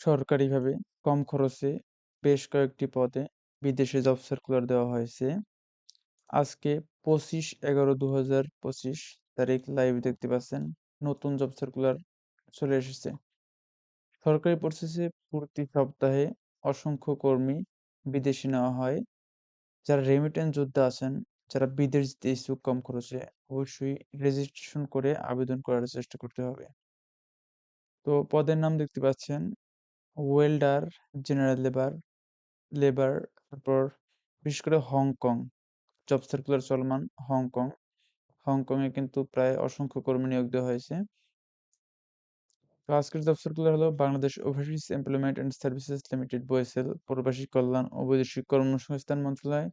সরকারিভাবে কম খরচে বেশ কয়েকটি পদে বিদেশে জব সার্কুলার দেওয়া হয়েছে। আজকে পঁচিশ এগারো দু হাজার পঁচিশ তারিখ লাইভ দেখতে পাচ্ছেন, নতুন জব সার্কুলার চলে এসেছে। সরকারি প্রসেসে প্রতি সপ্তাহে অসংখ্য কর্মী বিদেশে নেওয়া হয়। যারা রেমিটেন্স যোদ্ধা আছেন, যারা বিদেশ যেতে ইচ্ছুক কম খরচে, অবশ্যই রেজিস্ট্রেশন করে আবেদন করার চেষ্টা করতে হবে। তো পদের নাম দেখতে পাচ্ছেন ওয়েল্ডার, জেনারেল লেবার লেবার, তারপর বিশেষ করে হংকং, জব সার্কুলার চলমান হংকং। হংকংয়ে কিন্তু প্রায় অসংখ্য কর্মী নিয়োগ দেওয়া হয়েছে। আজকের জব সার্কুলার হলো Bangladesh overseas employment and services limited BOESL, প্রবাসী কল্যাণ ও বৈদেশিক কর্মসংস্থান মন্ত্রণালয়,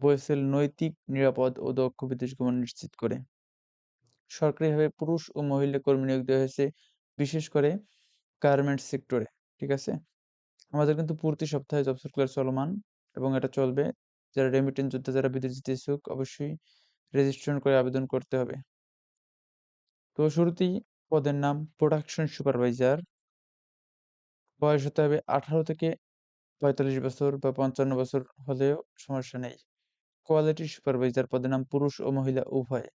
বয়েসেল নৈতিক, নিরাপদ ও দক্ষ বিদেশ গমন নিশ্চিত করে। সরকারিভাবে পুরুষ ও মহিলা কর্মী নিয়োগ দেওয়া হয়েছে, বিশেষ করে গার্মেন্টস সেক্টরে ঠিক আছে? আমাদের কিন্তু প্রতি সপ্তাহে জব সার্কুলার চলমান এবং এটা চলবে। যারা রেমিটেন্স যোদ্ধা, যারা বিদেশ যেতে ইচ্ছুক, অবশ্যই রেজিস্ট্রেশন করে আবেদন করতে হবে। তো শুরুতেই পদের নাম প্রোডাকশন সুপারভাইজার বয়স হতে হবে আঠারো থেকে পঁয়তাল্লিশ বছর বা পঞ্চান্ন বছর হলেও সমস্যা নেই। কোয়ালিটি সুপারভাইজার পদের নাম পুরুষ ও মহিলা, উভয়।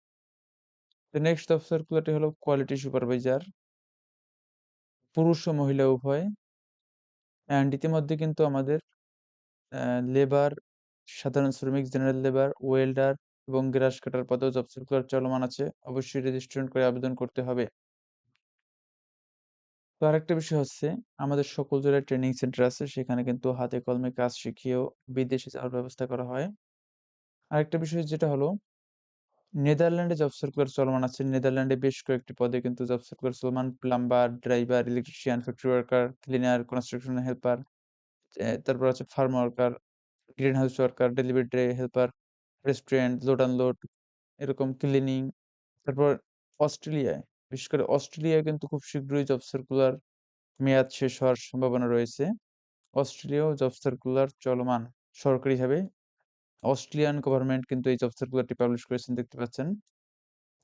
তো নেক্সট জব সার্কুলারটি হলো কোয়ালিটি সুপারভাইজার পুরুষ ও মহিলা, উভয়। অ্যান্ড ইতিমধ্যে কিন্তু আমাদের লেবার সাধারণ শ্রমিক জেনারেল লেবার ওয়েল্ডার এবং গ্রাস কাটার পদেও জব সার্কুলার চলমান আছে। অবশ্যই রেজিস্ট্রেশন করে আবেদন করতে হবে। তো আরেকটা বিষয় হচ্ছে, আমাদের সকল জেলায় ট্রেনিং সেন্টার আছে। সেখানে কিন্তু হাতে কলমে কাজ শিখিয়েও বিদেশে যাওয়ার ব্যবস্থা করা হয়। আরেকটা বিষয় যেটা হলো নেদারল্যান্ডে জব সার্কুলার চলমান আছে। নেদারল্যান্ডে বেশ কয়েকটি পদে কিন্তু জব সার্কুলার চলমান। Plumber driver electrician factory worker cleaner construction helper তারপর আছে farm worker green house worker delivery helper restaurant load unload এরকম ক্লিনিং তারপর অস্ট্রেলিয়ায়, বিশেষ করে অস্ট্রেলিয়ায় কিন্তু খুব শীঘ্রই জব সার্কুলার মেয়াদ শেষ হওয়ার সম্ভাবনা রয়েছে। অস্ট্রেলিয়াও জব সার্কুলার চলমান সরকারিভাবে। অস্ট্রেলিয়ান গভর্নমেন্ট কিন্তু এই জব সার্কুলারটি পাবলিশ করেছেন, দেখতে পাচ্ছেন।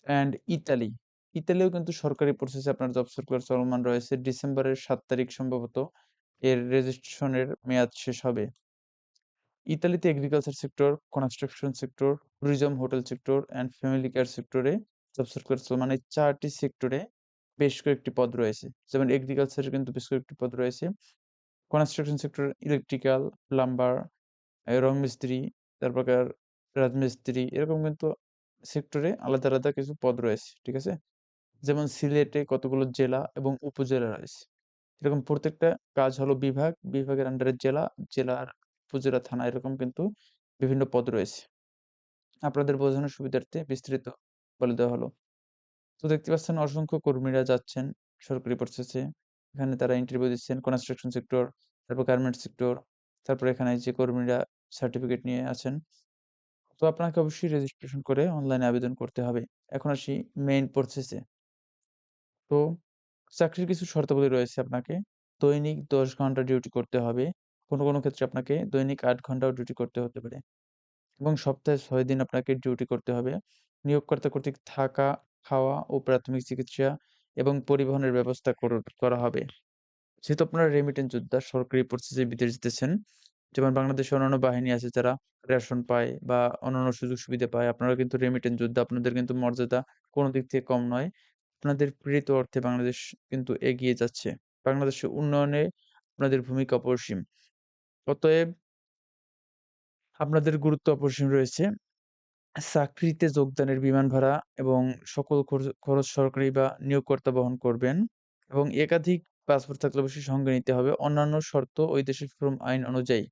অ্যান্ড ইতালি ইতালিও কিন্তু সরকারি প্রসেসে আপনার জব সার্কুলার চলমান রয়েছে। ডিসেম্বরের সাত তারিখ সম্ভবত এর রেজিস্ট্রেশনের মেয়াদ শেষ হবে। ইতালিতে agriculture sector construction sector tourism hotel sector and family care সেক্টরে জব সার্কুলার চলমান এই চারটি সেক্টরে বেশ কয়েকটি পদ রয়েছে। যেমন এগ্রিকালচারের কিন্তু বেশ কয়েকটি পদ রয়েছে। কনস্ট্রাকশন সেক্টর ইলেকট্রিক্যাল প্লাম্বার রং মিস্ত্রি তারপর রাজমিস্ত্রি, এরকম কিন্তু সেক্টরে আলাদা আলাদা কিছু পদ রয়েছে, ঠিক আছে? যেমন সিলেটে কতগুলো জেলা এবং উপজেলা রয়েছে। এরকম প্রত্যেকটা কাজ হলো বিভাগ, বিভাগের আন্ডারে জেলা, জেলার উপজেলা, থানা, এরকম কিন্তু বিভিন্ন পদ রয়েছে। আপনাদের বোঝানোর সুবিধার্থে বিস্তৃত বলে দেওয়া হলো। তো দেখতে পাচ্ছেন অসংখ্য কর্মীরা যাচ্ছেন সরকারি প্রসেসে এখানে তারা ইন্টারভিউ দিচ্ছেন কনস্ট্রাকশন সেক্টর তারপর গার্মেন্টস সেক্টর তারপর এখানে যে কর্মীরা সার্টিফিকেট নিয়ে আছেন। তো আপনাকে অবশ্যই রেজিস্ট্রেশন করে অনলাইনে আবেদন করতে হবে। এখন আসি মেইন প্রসেসে তো চাকরির কিছু শর্তাবলী রয়েছে আপনাকে। দৈনিক দশ ঘণ্টা ডিউটি করতে হবে। কোনো কোনো ক্ষেত্রে আপনাকে দৈনিক আট ঘন্টাও ডিউটি করতে হতে পারে। এবং সপ্তাহে ছয় দিন আপনাকে ডিউটি করতে হবে। নিয়োগকর্তা কর্তৃক থাকা, খাওয়া ও প্রাথমিক চিকিৎসা এবং পরিবহনের ব্যবস্থা করা হবে। যেহেতু আপনারা রেমিটেন্স যোদ্ধা, সরকারি প্রসেসে বিদেশ যেতেছেন যেমন বাংলাদেশে অন্যান্য বাহিনী আছে যারা রেশন পায় বা অন্যান্য সুযোগ সুবিধা পায় আপনারা কিন্তু রেমিটেন্স যোদ্ধা আপনাদের কিন্তু মর্যাদা কোনো দিক থেকে কম নয়। আপনাদের প্রেরিত অর্থে বাংলাদেশ কিন্তু এগিয়ে যাচ্ছে। বাংলাদেশের উন্নয়নে আপনাদের ভূমিকা অপরিসীম। অতএব আপনাদের গুরুত্ব অপরিসীম রয়েছে। চাকরিতে যোগদানের বিমান ভাড়া এবং সকল খরচ সরকারি বা নিয়োগকর্তা বহন করবেন এবং একাধিক পাসপোর্ট থাকলে অবশ্যই সঙ্গে নিতে হবে। অন্যান্য শর্ত ওই দেশের শ্রম আইন অনুযায়ী।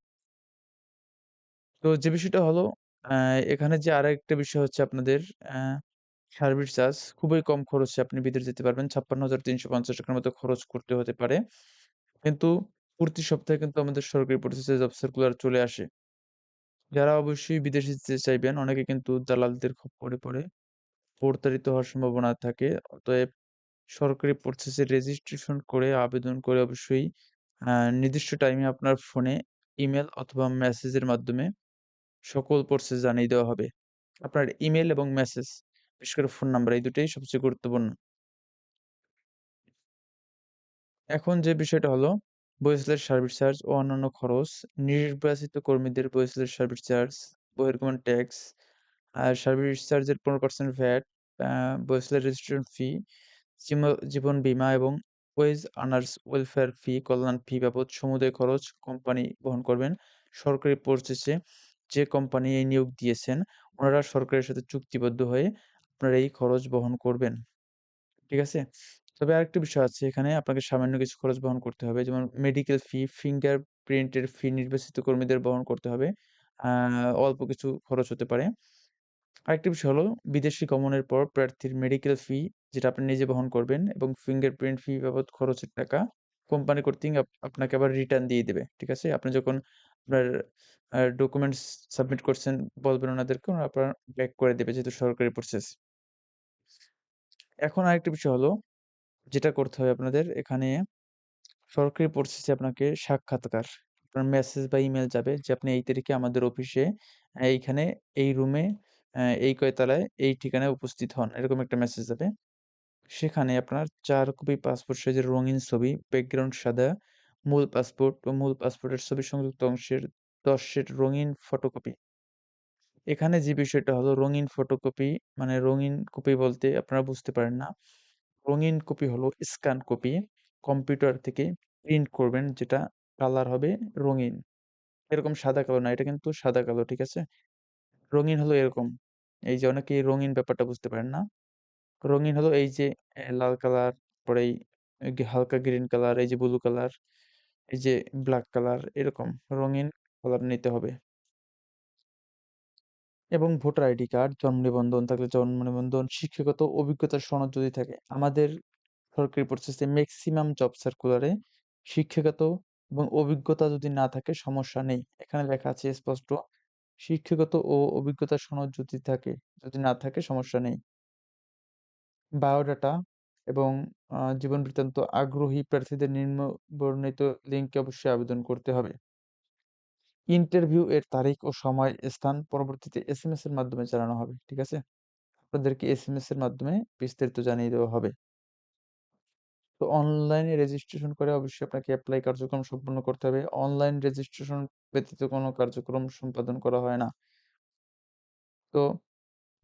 তো যে বিষয়টা হলো এখানে যে আরেকটা বিষয় হচ্ছে আপনাদের সার্ভিস চার্জ খুবই কম খরচে আপনি বিদেশ যেতে পারবেন। ছাপ্পান্ন হাজার তিনশো পঞ্চাশ টাকার মতো খরচ করতে হতে পারে। কিন্তু প্রতি সপ্তাহে কিন্তু আমাদের সরকারি প্রসেসে জব সার্কুলার চলে আসে। যারা অবশ্যই বিদেশে যেতে চাইবেন, অনেকে কিন্তু দালালদের খপ্পরে পড়ে প্রতারিত হওয়ার সম্ভাবনা থাকে। অতএব সরকারি প্রসেসে রেজিস্ট্রেশন করে আবেদন করে অবশ্যই নির্দিষ্ট টাইমে আপনার ফোনে ইমেল অথবা মেসেজের মাধ্যমে সকল প্রসেস জানিয়ে দেওয়া হবে আপনার ইমেল এবং মেসেজ বিশেষ করে ফোন নাম্বার এই দুটোই সবচেয়ে গুরুত্বপূর্ণ এখন যে বিষয়টা হলো বহিঃস্থলের সার্ভিস চার্জ ও অন্যান্য খরচ, নির্বাচিত কর্মীদের বহিঃস্থলের সার্ভিস চার্জ, বহির্গমন ট্যাক্স, আর সার্ভিস চার্জের 15% ভ্যাট, আ বহিঃস্থলের রেজিস্ট্রেশন ফি, জীবন বীমা এবং ওয়েজ আনার্স ওয়েলফেয়ার ফি, কল্যাণ ফি বাবদ সমুদায় খরচ কোম্পানি বহন করবেন। সরকারি প্রসেসে যে কোম্পানি এই নিয়োগ দিয়েছেন, ওনারা সরকারের সাথে চুক্তিবদ্ধ হয়ে আপনার এই খরচ বহন করবেন। ঠিক আছে? তবে আরেকটা বিষয় আছে এখানে আপনাকে সামান্য কিছু খরচ বহন করতে হবে। যেমন মেডিকেল ফি, ফিঙ্গার প্রিন্টের ফি নির্বাচিত কর্মীদের বহন করতে হবে। অল্প কিছু খরচ হতে পারে। আরেকটা বিষয় হলো বিদেশি গমনের পর প্রার্থীর মেডিকেল ফি যেটা আপনি নিজে বহন করবেন এবং ফিঙ্গারপ্রিন্ট ফি বাবদ খরচের টাকা কোম্পানি কর্তৃক আপনাকে আবার রিটার্ন দিয়ে দেবে ঠিক আছে? আপনি যখন আপনার ডকুমেন্টস সাবমিট করছেন বলবেন ওনাদেরকে ওনারা আপনার ব্যাক করে দেবে যেহেতু সরকারি প্রসেস। এখন আরেকটা বিষয় হলো যেটা করতে হবে আপনাদের এখানে সরকারি প্রসেসে আপনাকে সাক্ষাৎকার আপনার মেসেজ বা ইমেইল যাবে যে আপনি এই তারিখে আমাদের অফিসে এইখানে এই রুমে এই কয়তলায় এই ঠিকানায় উপস্থিত হন। এরকম একটা মেসেজ যাবে। সেখানে আপনার ৪ কপি পাসপোর্ট সাইজের রঙিন ছবি, ব্যাকগ্রাউন্ড সাদা, মূল পাসপোর্ট ও মূল পাসপোর্টের ছবি সংযুক্ত অংশের ১০ সেট রঙিন ফটোকপি। এখানে যে বিষয়টা হলো রঙিন ফটোকপি মানে রঙিন কপি বলতে আপনারা বুঝতে পারেন না। রঙিন কপি হলো স্ক্যান কপি কম্পিউটার থেকে প্রিন্ট করবেন যেটা কালার হবে রঙিন। এরকম সাদা কালো না, এটা কিন্তু সাদা কালো, ঠিক আছে? রঙিন হলো এরকম। এই যে অনেকেই রঙিন ব্যাপারটা বুঝতে পারেন না। রঙিন হলো এই যে লাল কালার, পরে হালকা গ্রিন কালার, এই যে ব্লু কালার, এই যে ব্ল্যাক কালার এরকম রঙিন কালার নিতে হবে। এবং ভোটার আইডি কার্ড, জন্ম নিবন্ধন থাকলে জন্ম নিবন্ধন, শিক্ষাগত অভিজ্ঞতার সনদ যদি থাকে। আমাদের সরকারি প্রসেসে মেক্সিমাম জব সার্কুলারে শিক্ষাগত এবং অভিজ্ঞতা যদি না থাকে সমস্যা নেই। এখানে লেখা আছে স্পষ্ট শিক্ষাগত ও অভিজ্ঞতার সনদ যদি থাকে, যদি না থাকে সমস্যা নেই। বায়োডাটা এবং জীবন বৃত্তান্ত আগ্রহী প্রার্থীদের নিম্ন বর্ণিত লিঙ্কে অবশ্যই আবেদন করতে হবে। ইন্টারভিউ এর তারিখ ও সময়, স্থান পরবর্তীতে এস এম এস এর মাধ্যমে জানানো হবে। ঠিক আছে? আপনাদেরকে এস এম এস এর মাধ্যমে বিস্তারিত জানিয়ে দেওয়া হবে। তো অনলাইনে রেজিস্ট্রেশন করে অবশ্যই আপনাকে এপ্লাই কার্যক্রম সম্পন্ন করতে হবে। অনলাইন রেজিস্ট্রেশন ব্যতীত কোনো কার্যক্রম সম্পাদন করা হয় না। তো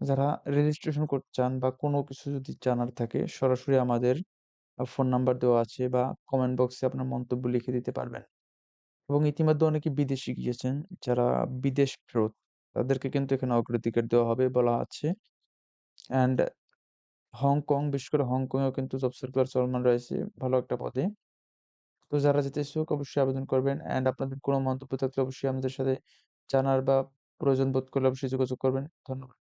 যারা রেজিস্ট্রেশন করতে চান বা কোনো কিছু যদি জানার থাকে সরাসরি আমাদের ফোন নাম্বার দেওয়া আছে বা কমেন্ট বক্সে আপনার মন্তব্য লিখে দিতে পারবেন। এবং ইতিমধ্যে অনেকে বিদেশে গিয়েছেন, যারা বিদেশ ফেরত তাদেরকে কিন্তু এখানে অগ্রাধিকার দেওয়া হবে বলা আছে। অ্যান্ড হংকং, বিশেষ করে হংকংয়েও কিন্তু জব সার্কুলার চলমান রয়েছে ভালো একটা পদে। তো যারা যেতে ইচ্ছুক অবশ্যই আবেদন করবেন অ্যান্ড আপনাদের কোনো মন্তব্য থাকলে অবশ্যই আমাদের সাথে জানার বা প্রয়োজন বোধ করলে অবশ্যই যোগাযোগ করবেন। ধন্যবাদ।